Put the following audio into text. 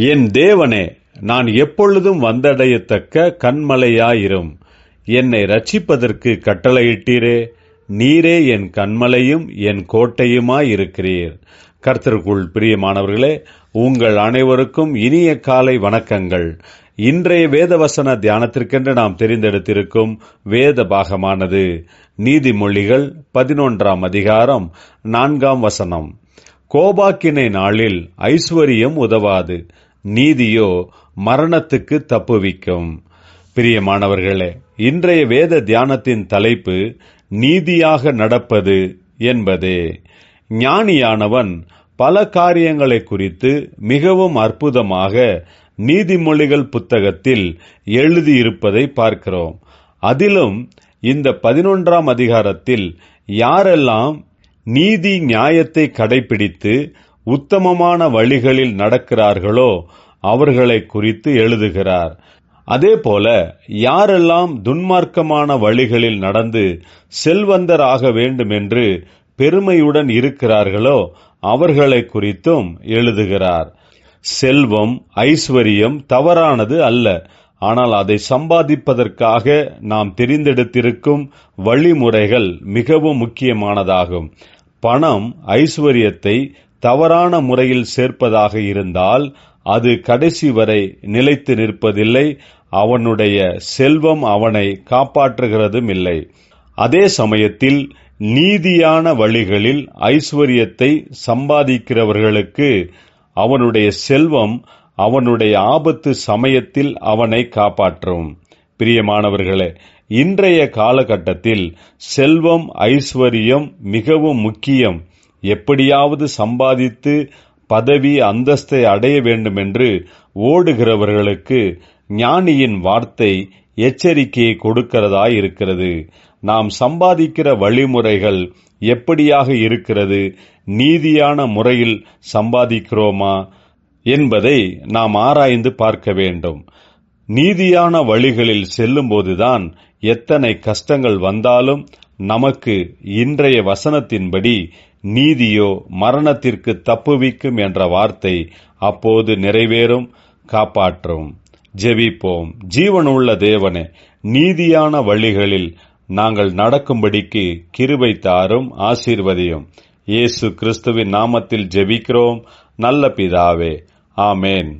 என் தேவனே நான் எப்பொழுதும் வந்தடையத்தக்க கண்மலையாயிரும் என்னை ரட்சிப்பதற்கு கட்டளையிட்டீரே நீரே என் கண்மலையும் என் கோட்டையுமாயிருக்கிறீர். கர்த்தருக்குள் பிரியமானவர்களே உங்கள் அனைவருக்கும் இனிய காலை வணக்கங்கள். இன்றைய வேதவசன தியானத்திற்கென்று நாம் தெரிந்தெடுத்திருக்கும் வேத பாகமானது நீதிமொழிகள் பதினொன்றாம் அதிகாரம் நான்காம் வசனம். கோபாக்கினை நாளில் ஐஸ்வர்யம் உதவாது. நீதியோ மரணத்துக்கு தப்புவிக்கும். பிரியமானவர்களே இன்றைய வேத தியானத்தின் தலைப்பு நீதியாக நடப்பது என்பதே. ஞானியானவன் பல காரியங்களை குறித்து மிகவும் அற்புதமாக நீதிமொழிகள் புத்தகத்தில் எழுதியிருப்பதை பார்க்கிறோம். அதிலும் இந்த பதினொன்றாம் அதிகாரத்தில் யாரெல்லாம் நீதி நியாயத்தை கடைபிடித்து உத்தமமான வழிகளில் நடக்கிறார்களோ அவர்களை குறித்து எழுதுகிறார். அதேபோல யாரெல்லாம் துன்மார்க்கமான வழிகளில் நடந்து செல்வந்தராக வேண்டும் என்று பெருமையுடன் இருக்கிறார்களோ அவர்களை குறித்தும் எழுதுகிறார். செல்வம் ஐஸ்வர்யம் தவறானது அல்ல. ஆனால் அதை சம்பாதிப்பதற்காக நாம் தெரிந்தெடுத்திருக்கும் வழிமுறைகள் மிகவும் முக்கியமானதாகும். பணம் ஐஸ்வர்யத்தை தவறான முறையில் சேர்ப்பதாக இருந்தால் அது கடைசி வரை நிலைத்து நிற்பதில்லை. அவனுடைய செல்வம் அவனை காப்பாற்றுகிறதும் இல்லை அதே சமயத்தில் நீதியான வழிகளில் ஐஸ்வர்யத்தை சம்பாதிக்கிறவர்களுக்கு அவனுடைய செல்வம் அவனுடைய ஆபத்து சமயத்தில் அவனை காப்பாற்றும். பிரியமானவர்களே இன்றைய காலகட்டத்தில் செல்வம் ஐஸ்வர்யம் மிகவும் முக்கியம். எப்படியாவது சம்பாதித்து பதவி அந்தஸ்தை அடைய வேண்டும் என்று ஓடுகிறவர்களுக்கு ஞானியின் வார்த்தை எச்சரிக்கையை கொடுக்கிறதாய் இருக்கிறது நாம் சம்பாதிக்கிற வழிமுறைகள் எப்படியாக இருக்கிறது? நீதியான முறையில் சம்பாதிக்கிறோமா என்பதை நாம் ஆராய்ந்து பார்க்க வேண்டும். நீதியான வழிகளில் செல்லும்போதுதான் எத்தனை கஷ்டங்கள் வந்தாலும் நமக்கு இன்றைய வசனத்தின்படி நீதியோ மரணத்திற்கு தப்புவிக்கும் என்ற வார்த்தை அப்போது நிறைவேறும் காப்பாற்றும். ஜெபிப்போம். ஜீவனுள்ள தேவனே நீதியான வழிகளில் நாங்கள் நடக்கும்படிக்கு கிருபை தாரும் ஆசீர்வதியும். இயேசு கிறிஸ்துவின் நாமத்தில் ஜெபிக்கிறோம். நல்ல பிதாவே. ஆமேன்.